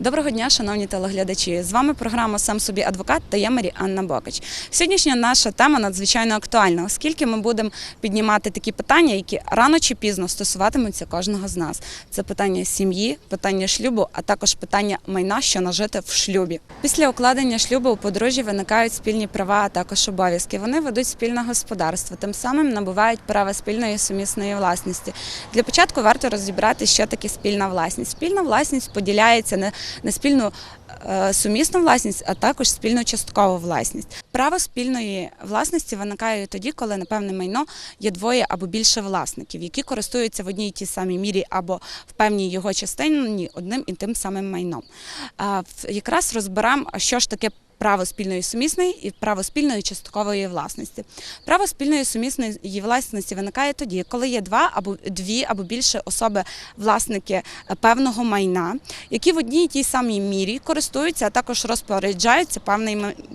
Доброго дня, шановні телеглядачі. З вами програма Сам собі адвокат та я Марі Анна Бокач. Сьогоднішня наша тема надзвичайно актуальна, оскільки ми будемо піднімати такі питання, які рано чи пізно стосуватимуться кожного з нас. Це питання сім'ї, питання шлюбу, а також питання майна, що нажити в шлюбі. Після укладення шлюбу у подружжі виникають спільні права, а також обов'язки. Вони ведуть спільне господарство, тим самим набувають права спільної сумісної власності. Для початку варто розібрати, що таке спільна власність. Спільна власність поділяється на, на спільну е, сумісну власність, а також спільну часткову власність. Право спільної власності виникає тоді, коли на певне майно є двоє або більше власників, які користуються в одній і тій самій мірі або в певній його частині одним і тим самим майном. Якраз розберемо, що ж таке. Право спільної сумісної і право спільної часткової власності. Право спільної сумісної власності виникає тоді, коли є два або дві або більше особи власники е, певного майна, які в одній і тій самій мірі користуються, а також розпоряджаються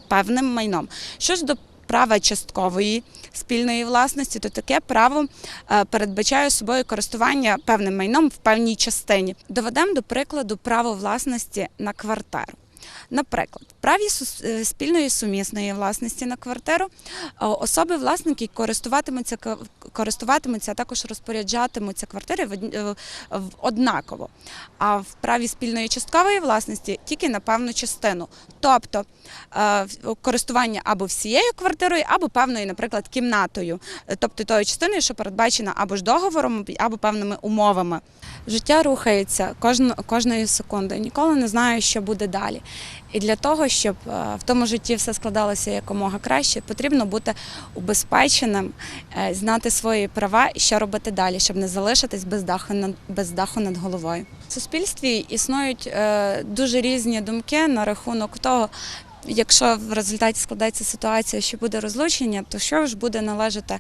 певним, майном. Що ж до Права часткової спільної власності, то таке право е, передбачає собою користування певним майном в певній частині. Доведемо до прикладу право власності на квартиру. Наприклад, праві е, спільної сумісної власності на квартиру е, особи власники користуватимуться користуватимуться, а також розпоряджатимуться квартири е, однаково. А в праві спільної часткової власності тільки на певну частину. Тобто користування або всією квартирою, або певною, наприклад, кімнатою, тобто тою частиною, що передбачена або ж договором, або певними умовами. Життя рухається кожної секунди. Ніколи не знаю, що буде далі. І для того, щоб е, в тому житті все складалося якомога краще, потрібно бути убезпеченим, е, знати свої права і що робити далі, щоб не залишитись без даху над без даху над головою. В суспільстві існують е, дуже різні думки на рахунок того. Якщо в результаті складається ситуація, що буде розлучення, то що ж буде належати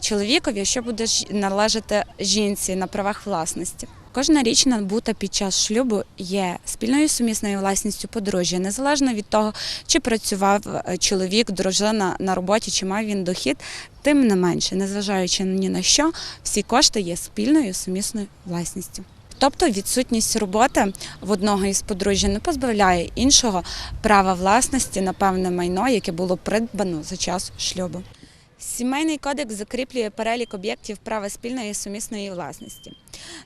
чоловікові, що буде належати жінці на правах власності? Кожна річ набута під час шлюбу є спільною сумісною власністю подружжя, незалежно від того, чи працював е, чоловік, дружина на роботі, чи мав він дохід, тим не менше, незважаючи ні на що, всі кошти є спільною сумісною власністю. Тобто відсутність роботи в одного із подружжя не позбавляє іншого права власності на певне майно, яке було придбано за час шлюбу. Сімейний кодекс закріплює перелік об'єктів права спільної сумісної власності.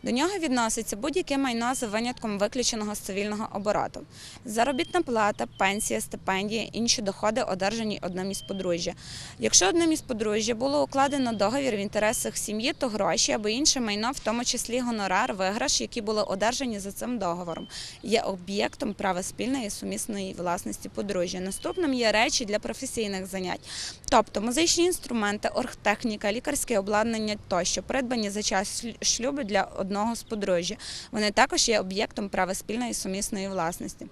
До нього відноситься будь-яке майно за винятком виключеного з цивільного обороту. Заробітна плата, пенсія, стипендія, інші доходи, одержані одним із подружжя. Якщо одним із подружжя було укладено договір в інтересах сім'ї, то гроші або інше майно, в тому числі гонорар, виграш, які були одержані за цим договором, є об'єктом права спільної сумісної власності подружжя. Наступним є речі для професійних занять, тобто музичні інструменти, оргтехніка, лікарське обладнання тощо, придбані за час шлю- шлюбу для одного з подружжя. Вони також є об'єктом права спільної сумісної власності.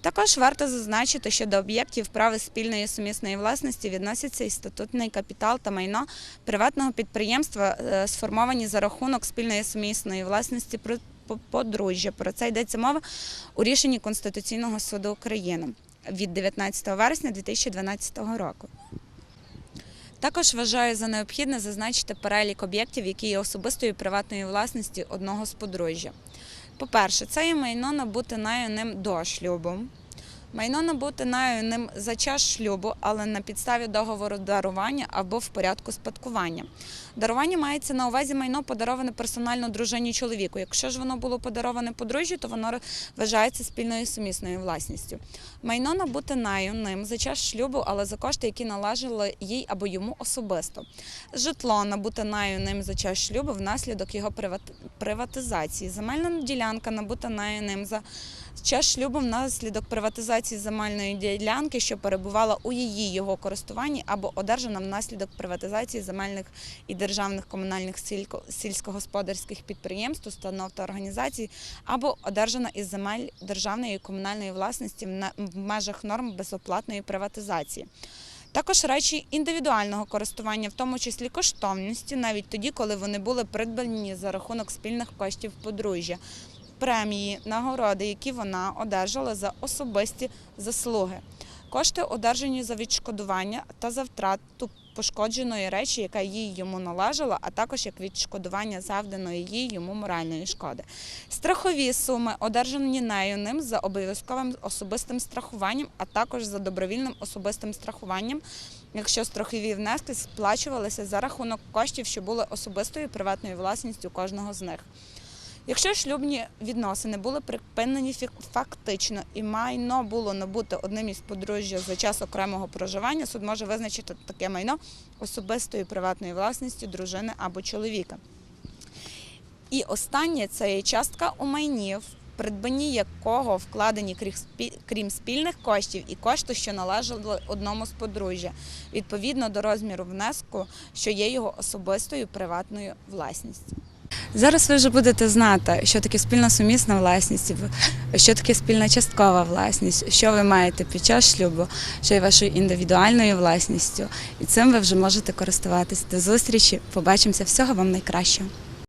Також варто зазначити, що до об'єктів права спільної сумісної власності відносяться і статутний капітал та майно приватного підприємства, е, сформовані за рахунок спільної сумісної власності подружжя. Про це йдеться мова у рішенні Конституційного суду України від 19 вересня 2012 року. Також вважаю за необхідне зазначити перелік об'єктів, які є особистою приватною власності одного з подружжя. По-перше, це є майно набути нею ним до шлюбу. Майно набуте нею ним за час шлюбу, але на підставі договору дарування або в порядку спадкування. Дарування мається на увазі майно подароване персонально дружині чоловіку. Якщо ж воно було подароване подружжю, то воно вважається спільною сумісною власністю. Майно набуте нею ним за час шлюбу, але за кошти, які належали їй або йому особисто. Житло набуте нею ним за час шлюбу внаслідок його приватизації. Земельна ділянка набута нею ним за час шлюбу внаслідок приватизації земельної ділянки, що перебувала у її його користуванні або одержана внаслідок приватизації земельних і державних комунальних сільськогосподарських підприємств, установ та організацій, або одержана із земель державної і комунальної власності в межах норм безоплатної приватизації. Також речі індивідуального користування, в тому числі коштовності, навіть тоді, коли вони були придбані за рахунок спільних коштів подружжя, премії, нагороди, які вона одержала за особисті заслуги. Кошти одержані за відшкодування та за втрату пошкодженої речі, яка їй йому належала, а також як відшкодування завданої їй йому моральної шкоди. Страхові суми одержані нею ним за обов'язковим особистим страхуванням, а також за добровільним особистим страхуванням, якщо страхові внески сплачувалися за рахунок коштів, що були особистою приватною власністю кожного з них. Якщо шлюбні відносини були припинені фактично і майно було набуте одним із подружжя за час окремого проживання, суд може визначити таке майно особистою приватною власністю дружини або чоловіка. І останнє це є частка у майні, в придбанні якого вкладені крім спільних коштів і кошти, що належали одному з подружжя, відповідно до розміру внеску, що є його особистою приватною власністю. Зараз ви вже будете знати, що таке спільна сумісна власність, що таке спільна часткова власність, що ви маєте під час шлюбу, що є вашою індивідуальною власністю. І цим ви вже можете користуватись. До зустрічі, побачимося. Всього вам найкращого.